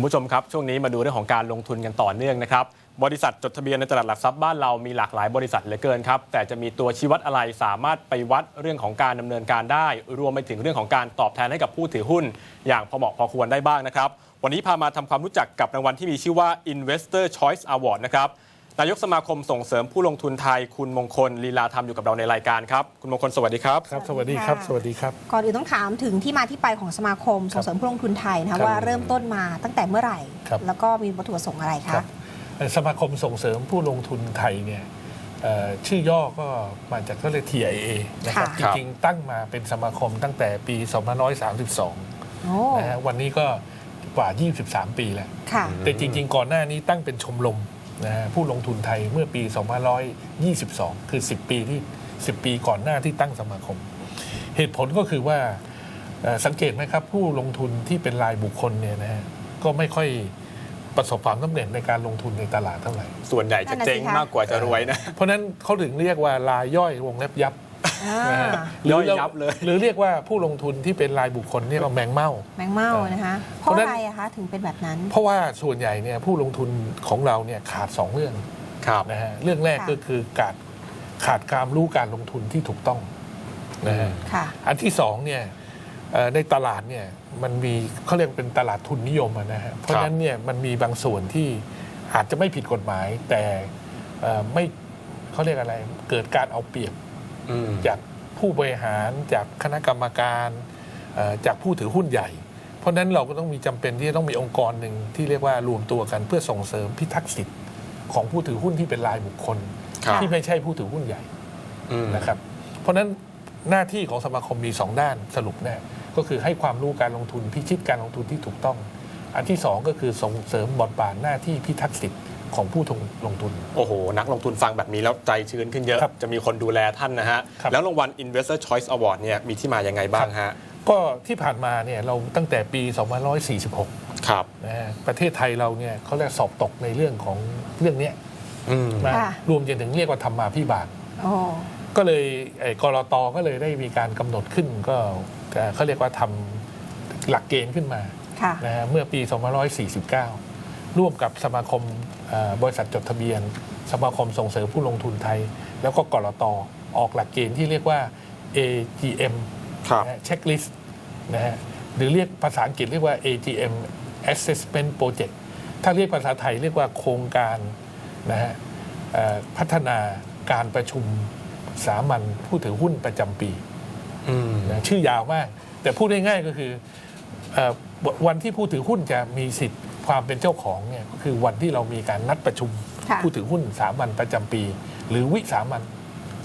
คุณผู้ชมครับ ช่วงนี้มาดูเรื่องของการลงทุนกันต่อเนื่องนะครับ บริษัทจดทะเบียนในตลาดหลักทรัพย์บ้านเรามีหลากหลายบริษัทเหลือเกินครับ แต่จะมีตัวชี้วัดอะไรสามารถไปวัดเรื่องของการดำเนินการได้ รวมไปถึงเรื่องของการตอบแทนให้กับผู้ถือหุ้น อย่างพอเหมาะพอควรได้บ้างนะครับ วันนี้พามาทำความรู้จักกับรางวัลที่มีชื่อว่า Investor Choice Award นะครับ นายกสมาคมส่งเสริมผู้ลงทุนไทยคุณมงคลลีลาธรรมอยู่กับเราในรายการครับ คุณมงคลสวัสดีครับครับ สวัสดีครับค่ะสวัสดีครับ ก่อนอื่นต้องถามถึงที่มาที่ไปของสมาคมส่งเสริมผู้ลงทุนไทยนะครัคะบว่าเริ่มต้นมาตั้งแต่เมื่อไหร่ครับแล้วก็มีวัตถุประสงค์อะไรครัคะบเอ่อสมาคมส่งเสริมผู้ลงทุนไทยเนี่ยเอ่อชื่อย่อก็มาจากก็เรียก TIA นะครับค่ะจริงๆตั้งมาเป็นสมาคมตั้งแต่ปี 2532โอ้นะฮะวันนี้ก็กว่า 23 ปีแล้วค่ะแต่จริง ๆ ก่อนหน้านี้ตั้งเป็นชมรม นะฮะผู้ลงทุนไทยเมื่อปี 2522 คือ 10 ปีที่ 10 ปีก่อนหน้าที่ตั้งสมาคม เหตุผลก็คือว่าเอ่อสังเกตไหมครับ ผู้ลงทุนที่เป็นรายบุคคลเนี่ยนะฮะก็ไม่ค่อยประสบความสำเร็จในการลงทุนในตลาดเท่าไหร่ ส่วนใหญ่จะเจ๊งมากกว่าจะรวยนะ เพราะฉะนั้นเขาถึงเรียกว่ารายย่อยวงเล็บยับ อ่านะฮะย่อยยับเลย หรือเรียกว่าผู้ลงทุนที่เป็นรายบุคคลเรียกว่าแมงเม่า แมงเม่านะคะเพเพราะราะฉะนั้นอะไรอะคะถึงเป็นแบบนั้น เพราะว่าส่วนใหญ่เนี่ยผู้ลงทุนของเราเนี่ยขาดสองเรื่องครับนะฮะเรื่องแรกค่ะ ก็คือการขาดการรู้การลงทุนที่ถูกต้องนะฮะค่ะ อันที่สองเนี่ยเอ่อในตลาดเนี่ยมันมีเขาเรียกเป็นตลาดทุนนิยมอะนะฮะเพราะฉะนั้นเนี่ยมันมีบางส่วนที่อาจจะไม่ผิดกฎหมาย แต่เอ่อไม่เขาเรียกอะไรเกิดการเอาเปรียบอืม จากผู้บริหารจากคณะกรรมการเอ่อจากผู้ถือหุ้นใหญ่ เพราะฉะนั้นเราก็ต้องมีจำเป็นที่จะต้องมีองค์กรหนึ่งที่เรียกว่ารวมตัวกันเพื่อส่งเสริมพิทักษ์สิทธิ์ของผู้ถือหุ้นที่เป็นรายบุคคลครับที่ไม่ใช่ผู้ถือหุ้นใหญ่อืมนะครับ เพราะฉะนั้นหน้าที่ของสมาคมมีสองด้านสรุปแน่ก็คือให้ความรู้การลงทุนพิชิตการลงทุนที่ถูกต้อง อันที่สองก็คือส่งเสริมบทบาทหน้าที่พิทักษ์สิทธิ์ ของผู้ลงทุน โอ้โห นักลงทุนฟังแบบนี้แล้วใจชื้นขึ้นเยอะครับจะมีคนดูแลท่านนะฮะครับแล้วรางวัล Investor Choice Award เนี่ยมีที่มายังไงบ้างฮะ ก็ที่ผ่านมาเนี่ยเราตั้งแต่ปี 2546 ครับนะฮะประเทศไทยเราเนี่ยเขาเรียกสอบตกในเรื่องของเรื่องเนี้ยอืมมาค่ะรวมจนถึงเรียกว่าธรรมาพิบาลโอ้ก็เลยไอ้กรตก็เลยได้มีการกำหนดขึ้นก็เอ่อเขาเรียกว่าทำหลักเกณฑ์ขึ้นมาค่ะนะฮะเมื่อปี 2549 ร่วมกับสมาคมเอ่อบริษัทจดทะเบียน สมาคมส่งเสริมผู้ลงทุนไทย แล้วก็กรตออกหลักเกณฑ์ที่เรียกว่า AGM ครับเช็คลิสต์นะฮะหรือเรียกภาษาอังกฤษเรียกว่า AGM Assessment Project ถ้าเรียกภาษาไทยเรียกว่าโครงการนะฮะเอ่อพัฒนาการประชุมสามัญผู้ถือหุ้นประจำปีอืมนะชื่อยาวมาก แต่พูดง่ายๆก็คือเอ่อวันที่ผู้ถือหุ้นจะมีสิทธิ์ ความเป็นเจ้าของเนี่ยก็คือวันที่เรามีการนัดประชุมค่ะผู้ถือหุ้นสามัญประจำปี หรือวิสามัญ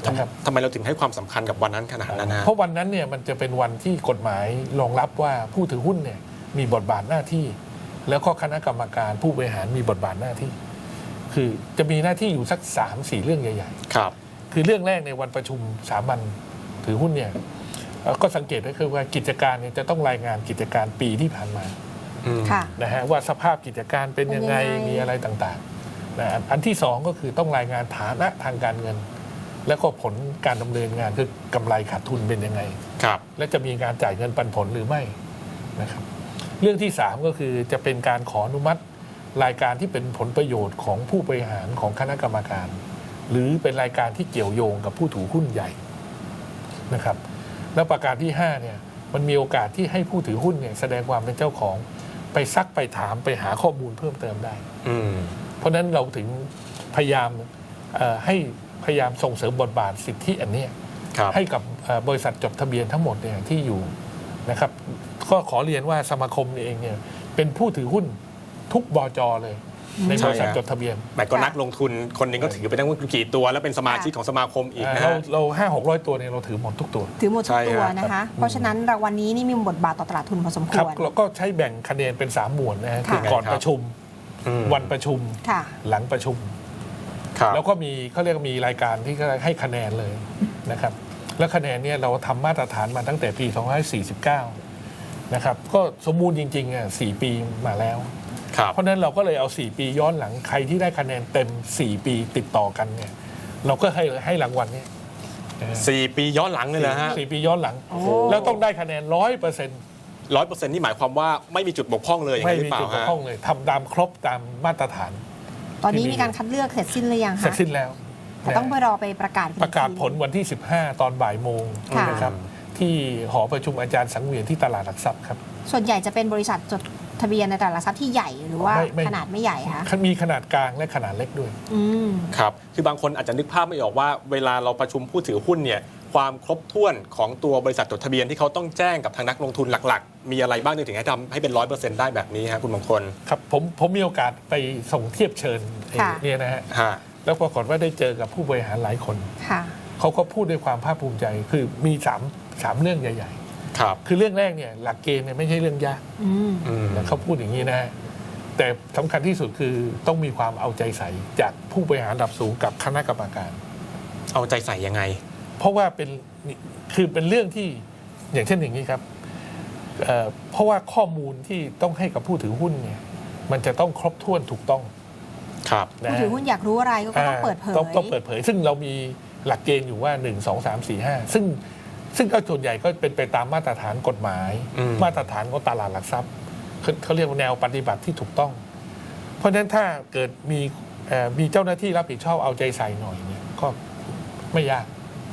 นะครับทำไมเราถึงให้ความสำคัญกับวันนั้นขนาดนั้นนะเพราะวันนั้นเนี่ยมันจะเป็นวันที่กฎหมายรองรับว่าผู้ถือหุ้นเนี่ยมีบทบาทหน้าที่ แล้วก็คณะกรรมการผู้บริหารมีบทบาทหน้าที่ คือจะมีหน้าที่อยู่สักสามสี่เรื่องใหญ่ครับๆคือเรื่องแรกในวันประชุมสามัญถือหุ้นเนี่ยเอ่อก็สังเกตได้คือว่ากิจการเนี่ยจะต้องรายงานกิจการปีที่ผ่านมาอืมค่ะ นะฮะว่าสภาพกิจการเป็นยังไงเป็นยังไงมีอะไรต่างๆนะอันอันที่สองก็คือต้องรายงานฐานะทางการเงิน แล้วก็ผลการดำเนินงานคือกำไรขาดทุนเป็นยังไงครับ และจะมีการจ่ายเงินปันผลหรือไม่นะครับ เรื่องที่ 3 ก็คือจะเป็นการขออนุมัติรายการที่เป็นผลประโยชน์ของผู้บริหารของคณะกรรมการ หรือเป็นรายการที่เกี่ยวโยงกับผู้ถือหุ้นใหญ่นะครับ แล้วประการที่5เนี่ยมันมีโอกาสที่ให้ผู้ถือหุ้นเนี่ยแสดงความเป็นเจ้าของ ไปซักไปถามไปหาข้อมูลเพิ่มเติมได้ อืม เพราะฉะนั้นเราถึงพยายามเอ่อให้พยายามส่งเสริมบทบาทสิทธิอันเนี้ยครับ ให้กับเอ่อบริษัทจดทะเบียนทั้งหมดเนี่ยที่อยู่นะครับ ก็ขอเรียนว่าสมาคมเองเนี่ยเป็นผู้ถือหุ้นทุกบจเลย ในบริษัทใช่ฮะจดทะเบียน แต่ก็นักลงทุนคนหนึงก็ถือไปตั้งกี่ตัว แล้วเป็นสมาชิกของสมาคมอีกนะเราฮะ เราห้าหกร้อยตัวเนี่ยเราถือหมดทุกตัว ถือหมดทุใช่กตัวฮะนะคะ เพราะฉะนั้นรางวัลนี้นี่มีบทบาทต่อตลาดทุนพอสมคครับวร เราก็ใช้แบ่งคะแนนเป็น 3 หมวดนะฮะค่ะ คือก่อนครับประชุม อืมวันประชุม ค่ะ หลังประชุม ครับ แล้วก็มีเขาเรียกว่ามีรายการที่ให้คะแนนเลยนะครับ แล้วคะแนนเนี่ยเราทำมาตรฐานมาตั้งแต่ปี 2549 นะครับ ก็สมบูรณ์จริงๆอะ4ปีมาแล้วครับ เพราะฉะนั้นเราก็เลยเอา 4 ปีย้อนหลังใครที่ได้คะแนนเต็ม 4 ปีติดต่อกันเนี่ยเราก็ให้ให้รางวัลเนี่ยสี่ปีย้อนหลังเลยนะฮะสี่ปีย้อนหลังโอ้แล้วต้องได้คะแนนร้อยเปอร์เซ็นต์ร้อยเปอร์เซ็นต์นี่หมายความว่าไม่มีจุดบกพร่องเลยอย่างไม่นั้นหรือเปล่ามีจุดบกฮะพร่องเลยทำตามครบตามมาตรฐาน ตอนนี้ที่มีมีการคัดเลือกเสร็จสิ้นหรือยังเสร็จคะสิ้นแล้วแต่ต้องไปนะรอไปประกาศอีประกาศทีผลวันที่ 15 ตอนบ่ายโมงค่ะนะครับที่หอประชุมอาจารย์สังเวียนที่ตลาดหลักทรัพย์ครับ ส่วนใหญ่จะเป็นบริษัทจด ทะเบียนในตลาดหลักทรัพย์ที่ใหญ่หรือว่าไม่ไม่ ขนาดไม่ใหญ่คะมีขนาดกลางและขนาดเล็กด้วย อืม ครับ คือบางคนอาจจะนึกภาพไม่ออกว่าเวลาเราประชุมผู้ถือหุ้นเนี่ย ความครบถ้วนของตัวบริษัทจดทะเบียนที่เขาต้องแจ้งกับทางนักลงทุนหลักๆ มีอะไรบ้างถึงให้ทำให้เป็นร้อยเปอร์เซ็นต์ได้แบบนี้ฮะคุณมงคลครับผมผมมีโอกาสไปส่งเทียบเชิญค่ะ เนี่ยนะฮะฮะ แล้วปรากฏว่าได้เจอกับผู้บริหารหลายคน ค่ะ เขาก็พูดด้วยความภาคภูมิใจคือมีสามสามเรื่องใหญ่ ครับๆคือเรื่องแรกเนี่ยหลักเกณฑ์เนี่ยไม่ใช่เรื่องยากอืมอืมนะเขาพูดอย่างนี้นะฮะแต่สำคัญที่สุดคือต้องมีความเอาใจใส่จากผู้บริหารระดับสูงกับคณะกรรมการ เอาใจใส่ยังไง เพราะว่าเป็นนี่คือเป็นเรื่องที่อย่างเช่นอย่างนี้ครับเอ่อเพราะว่าข้อมูลที่ต้องให้กับผู้ถือหุ้นเนี่ย มันจะต้องครบถ้วนถูกต้อง ครับนะผู้ฮะถือหุ้นอยากรู้อะไรก็ต้องเปิดเผยต้องต้องเปิดเผย ซึ่งเรามีหลักเกณฑ์อยู่ว่า1 2 3 4 5ซึ่ง ซึ่งก็ส่วนใหญ่ก็เป็นไปตามมาตรฐานกฎหมาย อืม มาตรฐานของตลาดหลักทรัพย์เขาเขาเรียกว่าแนวปฏิบัติที่ถูกต้อง เพราะฉะนั้นถ้าเกิดมีเอ่อมีเจ้าหน้าที่รับผิดชอบเอาใจใส่หน่อยเนี่ยก็ไม่ยาก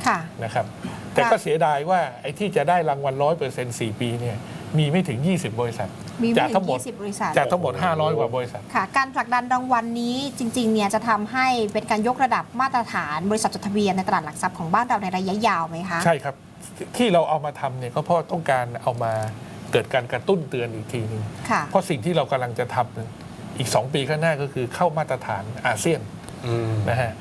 ค่ะ นะครับแต่ก็เสียดายว่าไอ้ที่จะได้รางวัลร้อยเปอร์เซ็นต์สี่ปีเนี่ยมีไม่ถึง 20 บริษัท มีไม่จากถึทั้งงหมด 20 บริษัท จากทั้งหมด 500 กว่าบริษัท ค่ะ การผลักดันรางวัลนี้จริงๆ เนี่ยจะทำให้เป็นการยกระดับมาตรฐานบริษัทจดทะเบียนในตลาดหลักทรัพย์ของบ้านเราในระยะยาวไหมคะ ใช่ครับ ที่เราเอามาทำเนี่ยก็เพราะต้องการเอามาเกิดการกระตุ้นเตือนอีกทีหนึงค่ะ เพราะสิ่งที่เรากำลังจะทำเนี่ยอีก 2 ปีข้างหน้าก็คือเข้ามาตรฐานอาเซียนอืม นะฮะ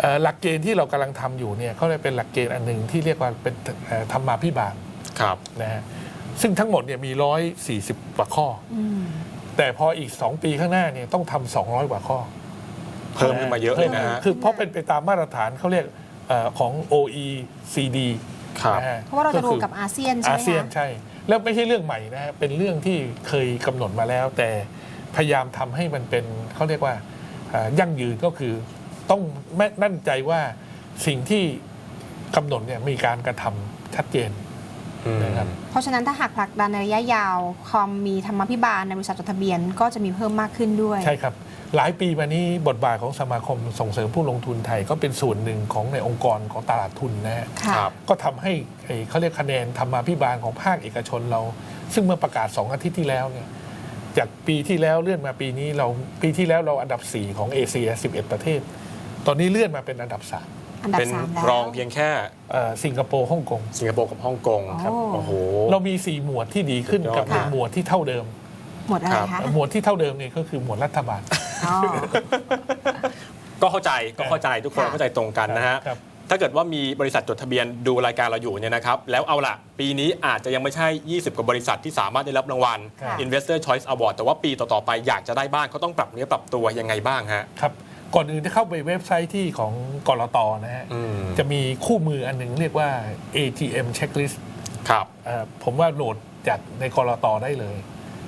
เอ่อหลักเกณฑ์ที่เรากำลังทำอยู่เนี่ยเขาเรียกเป็นหลักเกณฑ์อันหนึ่งที่เรียกว่าเป็นเอ่อธรรมาภิบาลครับ นะฮะซึ่งทั้งหมดเนี่ยมี 140กว่าข้อ อืม แต่พออีก 2 ปีข้างหน้าเนี่ยต้องทำ200 กว่าข้อ เพิ่มขึ้นมาเยอะเลยนะฮะ คือเพราะเป็นไปตามมาตรฐานเขาเรียกเอ่อของ OECD ครับนะฮะเพราะว่าเราจะรวมกับก็คืออาเซียนใช่อาไหมเซียนคะ ใช่ แล้วไม่ใช่เรื่องใหม่นะฮะเป็นเรื่องที่เคยกำหนดมาแล้ว แต่พยายามทำให้มันเป็นเขาเรียกว่าเอ่อยั่งยืนก็คือต้องแม่มั่นใจว่าสิ่งที่กำหนดเนี่ยมีการกระทำชัดเจน อืม นะครับ เพราะฉะนั้นถ้าหากผลักดันในระยะยาวความมีธรรมาภิบาลในบริษัทจดทะเบียนก็จะมีเพิ่มมากขึ้นด้วย ใช่ครับ หลายปีมานี้บทบาทของสมาคมส่งเสริมผู้ลงทุนไทยก็เป็นส่วนหนึ่งของในองค์กรของตลาดทุนนะฮะค่ะครับก็ทำให้ไอ้เขาเรียกคะแนนธรรมาภิบาลของภาคเอกชนเรา ซึ่งเมื่อประกาศ 2 อาทิตย์ที่แล้วเนี่ยจากปีที่แล้วเลื่อนมาปีนี้เราปีที่แล้วเราอันดับ 4 ของเอเชีย 11 ประเทศ ตอนนี้เลื่อนมาเป็นอันดับอันดับเป็นสามแล้วรองเพียงแค่3เอ่อสิงคโปร์ฮ่องกงสิงคโปร์กับฮ่องกงครับโอ้โหเรามี 4 หมวดที่ดีขึ้นสุดยอดกับหนึ่งค่ะหมวดที่เท่าเดิม หมดอะไรครัคะบหมวดที่เท่าเดิมเนี่ยก็คือหมวดรัฐบาล อ๋อ ก็เข้าใจก็เข้าใจทุกคนค่ะ เข้าใจตรงกันนะฮะครับ ถ้าเกิดว่ามีบริษัทจดทะเบียนดูรายการเราอยู่เนี่ยนะครับแล้วเอาล่ะ ปีนี้อาจจะยังไม่ใช่ 20 กว่าบริษัทที่สามารถได้รับรางวัล ค่ะ Investor Choice Award แต่ว่าปีต่อ ๆ ไปอยากจะได้บ้างเขาต้องปรับเนื้อปรับตัวยังไงบ้างฮะ ครับก่อนอื่นจะเข้าไปเว็บไซต์ที่ของกรตนะฮะ อืมจะมีคู่มืออันหนึ่งเรียกว่า ATM checklist ครับ เอ่อผมว่าโหลดจากในกรตได้เลย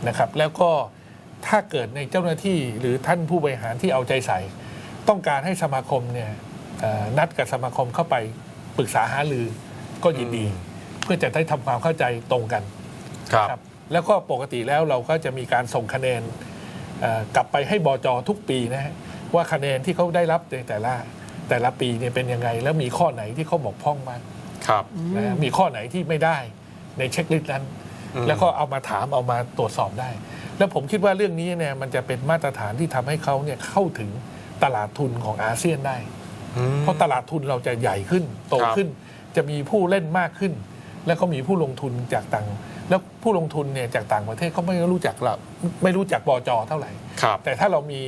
นะครับ แล้วก็ ถ้าเกิดในเจ้าหน้าที่หรือท่านผู้บริหารที่เอาใจใส่ ต้องการให้สมาคมเนี่ยเอ่อนัดกับสมาคมเข้าไปปรึกษาหารือก็ยินดีอืมเพื่อจะได้ทำความเข้าใจตรงกันครับครับแล้วก็ปกติแล้วเราก็จะมีการส่งคะแนนเอ่อกลับไปให้บอจอทุกปีนะฮะว่าคะแนนที่เขาได้รับในแต่ละแต่ละปีเนี่ยเป็นยังไง แล้วมีข้อไหนที่เขาบกพร่องบ้างครับนะฮะมีข้อไหนที่ไม่ได้ในเช็คลิสต์นั้นอืมแล้วก็เอามาถามเอามาตรวจสอบได้ แล้วผมคิดว่าเรื่องนี้เนี่ยมันจะเป็นมาตรฐานที่ทำให้เขาเนี่ยเข้าถึงตลาดทุนของอาเซียนได้อืมเพราะตลาดทุนเราจะใหญ่ขึ้น โตครับขึ้น จะมีผู้เล่นมากขึ้น แล้วก็มีผู้ลงทุนจากต่าง แล้วผู้ลงทุนเนี่ยจากต่างประเทศเขาไม่รู้จักเราไม่รู้จักบอจอเท่าไหร่ครับแต่ถ้าเรามี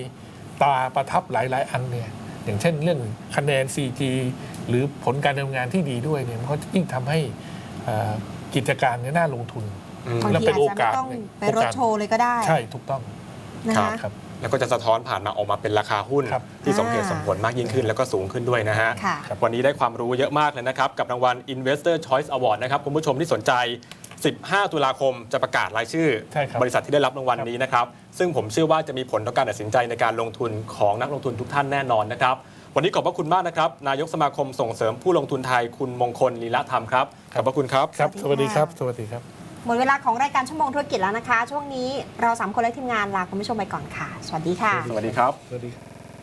ตาประทับหลาย ๆ อันเนี่ย อย่างเช่นเรื่องคะแนน CG หรือผลการดำเนินงานที่ดีด้วยเนี่ยมันก็ยิ่งทำให้เอ่อกิจการเนี่ยน่าลงทุนอืม บางแล้วทีเป็นอาจโอจะกาไม่สต้องหนึ่งไปรถโชว์เลยก็ได้ใช่ถูกต้องนะคะครับแล้วก็จะสะท้อนผ่านมาออกมาเป็นราคาหุ้นครับที่สมเหตุสมผลมากยิ่งขึ้นแล้วก็สูงขึ้นด้วยนะฮะค่ะวันนี้ได้ความรู้เยอะมากเลยนะครับ กับรางวัล Investor Choice Award นะครับคุณผู้ชมที่สนใจ 15 ตุลาคมจะประกาศรายชื่อใช่ครับบริษัทที่ได้รับรางวัลนี้นะครับ ซึ่งผมเชื่อว่าจะมีผลต่อการตัดสินใจในการลงทุนของนักลงทุนทุกท่านแน่นอนนะครับ วันนี้ขอบพระคุณมากนะครับ นายกสมาคมส่งเสริมผู้ลงทุนไทยคุณมงคลลีละธรรมครับ ขอบพระคุณครับ ครับสสวัวัสสดีดีค่ะครับ สวัสดีครับ หมดเวลาของรายการชั่วโมงธุรกิจแล้วนะคะ ช่วงนี้เราสามคนและทีมงานลาคุณผู้ชมไปก่อนค่ะ สวัสดีค่ะ สวัสดีครับ สวัสดีครับ